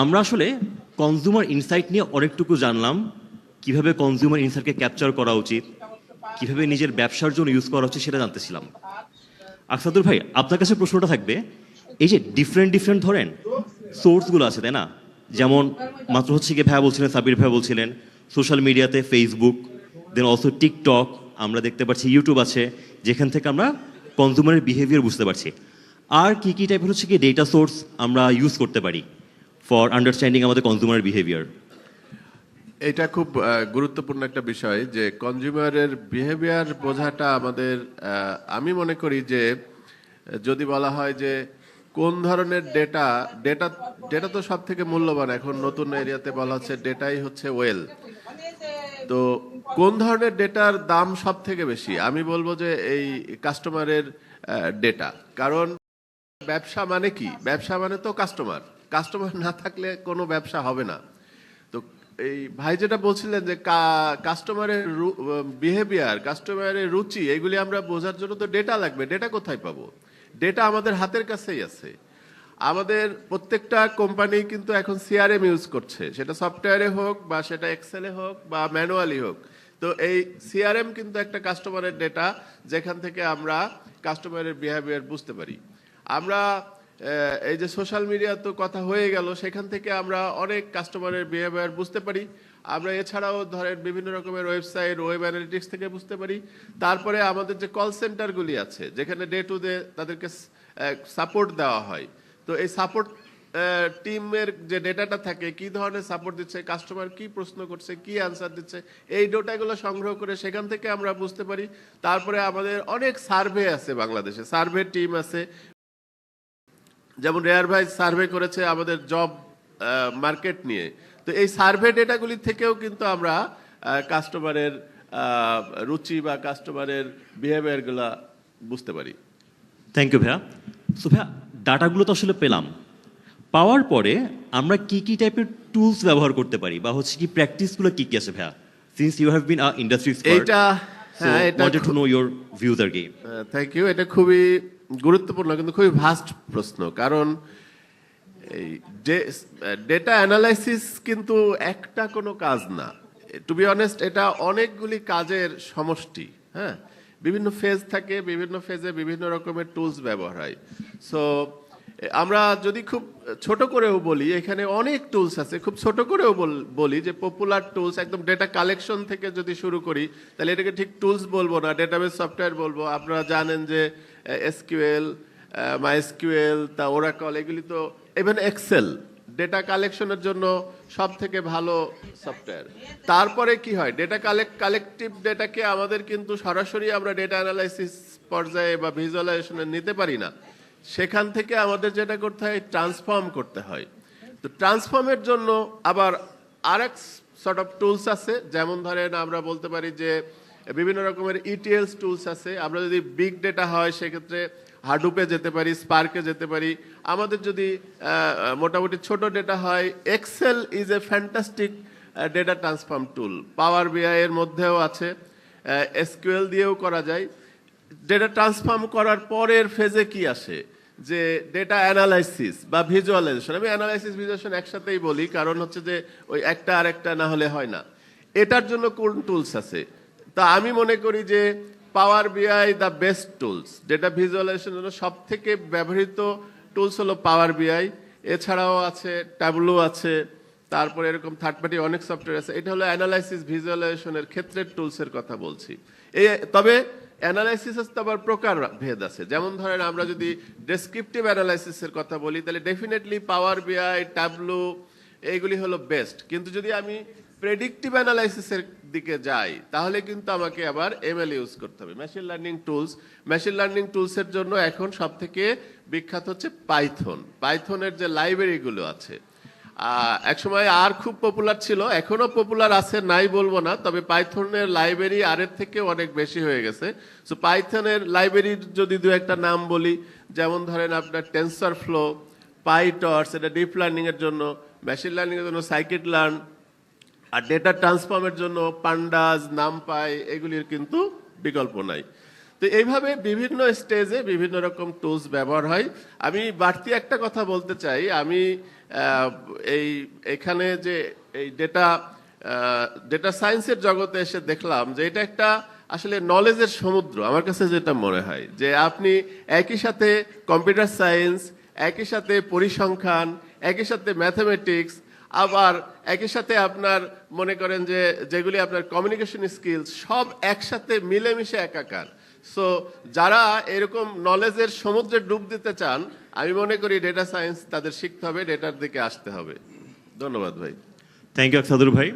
আমরা আসলে consumer insight নিয়ে অনেকটুকু জানলাম। কীভাবে কনজিউমার ইনসাইটকে ক্যাপচার করা উচিত? কীভাবে নিজের ব্যবসার জন্য ইউজ করা উচিত সেটা জানতেছিলাম। আকসাদুর ভাই, আপনার কাছে প্রশ্নটা থাকবে, এই যে ডিফারেন্ট ডিফারেন্ট ধরেন সোর্সগুলো আছে, তাই না? যেমন মাত্র হচ্ছে গিয়ে ভাইয়া বলছিলেন সাবির ভাইয়া বলছিলেন সোশ্যাল মিডিয়াতে ফেসবুক দেন অলসো টিকটক আমরা দেখতে পাচ্ছি ইউটিউব আছে, যেখান থেকে আমরা কনজিউমারের বিহেভিয়ার বুঝতে পারছি। আর কি কি টাইপের হচ্ছে কি ডেটা সোর্স আমরা ইউজ করতে পারি? ফর আন্ডারস্ট্যান্ডিং আমাদের কনজিউমার বিহেভিয়ার এটা খুব গুরুত্বপূর্ণ একটা বিষয় যে কনজিউমারের বিহেভিয়ার বোঝাটা আমাদের আমি মনে করি যে, যদি বলা হয় যে কোন ধরনের ডেটা ডেটা ডেটা তো সব থেকে মূল্যবান। এখন নতুন এরিয়াতে বলা হচ্ছে ডেটাই হচ্ছে ওয়েল তো কোন ধরনের ডেটার দাম সব থেকে বেশি? আমি বলব যে এই কাস্টমারের ডেটা কারণ ব্যবসা মানে কি? ব্যবসা মানে তো কাস্টমার কাস্টমার না থাকলে কোনো ব্যবসা হবে না। তো এই ভাই যেটা বলছিলেন যে কাস্টমারের বিহেভিয়ার কাস্টমারের রুচি, এগুলি আমরা বোঝার জন্য তো ডেটা লাগবে। ডেটা কোথায় পাবো? ডেটা আমাদের হাতের কাছেই আছে। আমাদের প্রত্যেকটা কোম্পানি কিন্তু এখন সিআরএম ইউজ করছে। সেটা সফটওয়্যারে হোক বা সেটা এক্সেলে হোক বা ম্যানুয়ালি হোক। তো এই সিআরএম কিন্তু একটা কাস্টমারের ডেটা যেখান থেকে আমরা কাস্টমারের বিহেভিয়ার বুঝতে পারি। আমরা এই যে সোশ্যাল মিডিয়া তো কথা হয়ে গেল, সেখান থেকে আমরা অনেক কাস্টমারের বিহেভিয়ার বুঝতে পারি। আমরা এছাড়াও ধরেন বিভিন্ন রকমের ওয়েবসাইট ওয়েব অ্যানালিটিক্স থেকে বুঝতে পারি। তারপরে আমাদের যে কল সেন্টারগুলি আছে, যেখানে ডে টু ডে তাদেরকে সাপোর্ট দেওয়া হয়। তো এই সাপোর্ট টিমের যে ডেটাটা থাকে, কি ধরনের সাপোর্ট দিচ্ছে কাস্টমার কি প্রশ্ন করছে, কি অ্যান্সার দিচ্ছে, এই ডেটাগুলো সংগ্রহ করে সেখান থেকে আমরা বুঝতে পারি। তারপরে আমাদের অনেক সার্ভে আছে বাংলাদেশে সার্ভে টিম আছে যেমন রেয়ার ভাই সার্ভে করেছে আমাদের জব মার্কেট নিয়ে। তো এই সার্ভে ডেটাগুলি থেকেও কিন্তু আমরা কাস্টমারের রুচি বা কাস্টমারের বিহেভিয়ারগুলো বুঝতে পারি। থ্যাংক ইউ ভাইয়া। সো ভাইয়া ডাটাগুলো তো আসলে পেলাম। পাওয়ার পরে আমরা কি কি টাইপের টুলস ব্যবহার করতে পারি বা হচ্ছে কি প্র্যাকটিসগুলো কি কি আছে ভাইয়া? Since you have been a industry এইটা হ্যাঁ এটা টু নো ইওর ভিউজ আর কি। থ্যাংক ইউ এটা খুবই গুরুত্বপূর্ণ, কিন্তু খুবই ভাস্ট প্রশ্ন। কারণ এই ডেটা অ্যানালাইসিস কিন্তু একটা কোনো কাজ না। টু বি অনেস্ট এটা অনেকগুলি কাজের সমষ্টি হ্যাঁ? বিভিন্ন ফেজ থাকে, বিভিন্ন ফেজে বিভিন্ন রকমের টুলস ব্যবহার হয়। সো আমরা যদি খুব ছোট করেও বলি, এখানে অনেক টুলস আছে, খুব ছোট করেও বল- যে পপুলার টুলস একদম ডেটা কালেকশন থেকে যদি শুরু করি, তাহলে এটাকে ঠিক টুলস বলব না ডেটাবেস সফটওয়্যার বলব। আপনারা জানেন যে এসকিউএল মাইএসকিউএল তা ওরাকল এগুলি তো ইভেন এক্সেল ডেটা কালেকশনের জন্য সব থেকে ভালো সফটওয়্যার তারপরে কি হয়? ডেটা কালেক্ট কালেকটিভ ডেটাকে আমাদের কিন্তু সরাসরি আমরা ডেটা অ্যানালাইসিস পর্যায়ে বা ভিজুয়ালাইজেশনে নিতে পারি না। সেখান থেকে আমাদের যেটা করতে হয় ট্রান্সফর্ম করতে হয়। তো ট্রান্সফর্মের জন্য আবার আরেক সর্ট অফ টুলস আছে, যেমন ধরেন আমরা বলতে পারি যে, বিভিন্ন রকমের ইটিএলস টুলস আছে। আমরা যদি বিগ ডেটা হয়, সেক্ষেত্রে হাডুপে যেতে পারি স্পার্কে যেতে পারি। আমাদের যদি মোটামুটি ছোট ডেটা হয় Excel is a fantastic data transform tool power BI এর মধ্যেও আছে। এসকিউএল দিয়েও করা যায়। ডেটা ট্রান্সফর্ম করার পরের ফেজে কি আসে? যে ডেটা অ্যানালাইসিস বা ভিজুয়ালাইজেশন আমি অ্যানালাইসিস ভিজুয়ালাইজেশন একসাথেই বলি, কারণ হচ্ছে যে ওই একটা আর একটা না হলে হয় না। এটার জন্য কোন টুলস আছে? তা আমি মনে করি যে power BI the best tools data ভিজুয়ালাইজেশনের জন্য সব থেকে ব্যবহৃত টুলস হলো পাওয়ার বিআই এছাড়াও আছে ট্যাবলো আছে, তারপরে এরকম থার্ড পার্টি অনেক সফটওয়্যার আছে। এটা হলো অ্যানালাইসিস ভিজুয়ালাইজেশনের ক্ষেত্রে টুলসের কথা বলছি। এই তবে অ্যানালাইসিসের তো আবার প্রকার ভেদ আছে। যেমন ধরেন আমরা যদি ডেসক্রিপটিভ অ্যানালাইসিসের কথা বলি, তাহলে ডেফিনেটলি পাওয়ার বিআই ট্যাবলো এইগুলি হলো বেস্ট কিন্তু যদি আমি প্রেডিক্টিভ অ্যানালাইসিসের দিকে যাই, তাহলে কিন্তু আমাকে আবার এমএল ইউজ করতে হবে। Machine learning tools machine learning টুলসের জন্য এখন সব থেকে বিখ্যাত হচ্ছে পাইথন পাইথনের যে লাইব্রেরিগুলো আছে একসময় আর খুব পপুলার ছিল, এখনও পপুলার আছে, নাই বলব না, তবে পাইথনের লাইব্রেরি আরের থেকে অনেক বেশি হয়ে গেছে। সো পাইথনের লাইব্রেরির যদি দু একটা নাম বলি, যেমন ধরেন আপনার টেন্সর ফ্লো পাইটর্স এটা ডিপ লার্নিংয়ের জন্য মেশিন লার্নিংয়ের জন্য সাইকেট লার্ন আর ডেটা ট্রান্সফর্মের জন্য পান্ডাজ নামপাই এগুলির কিন্তু বিকল্প নাই। তো এইভাবে বিভিন্ন স্টেজে বিভিন্ন রকম টুলস ব্যবহার হয়। আমি বাড়তি একটা কথা বলতে চাই। আমি এই, এখানে যে এই ডেটা ডেটা সায়েন্সের জগতে এসে দেখলাম যে এটা একটা আসলে নলেজের সমুদ্র। আমার কাছে যেটা মনে হয় যে আপনি একই সাথে কম্পিউটার সায়েন্স একই সাথে পরিসংখ্যান, একই সাথে ম্যাথামেটিক্স আবার একই সাথে আপনার মনে করেন যে যেগুলি আপনার কমিউনিকেশন স্কিলস সব একসাথে মিলেমিশে একাকার। সো যারা এরকম নলেজের সমুদ্রে ডুব দিতে চান, আমি মনে করি ডেটা সায়েন্স তাদের শিখতে হবে ডেটার দিকে আসতে হবে। ধন্যবাদ ভাই। থ্যাংক ইউ সাদুর ভাই।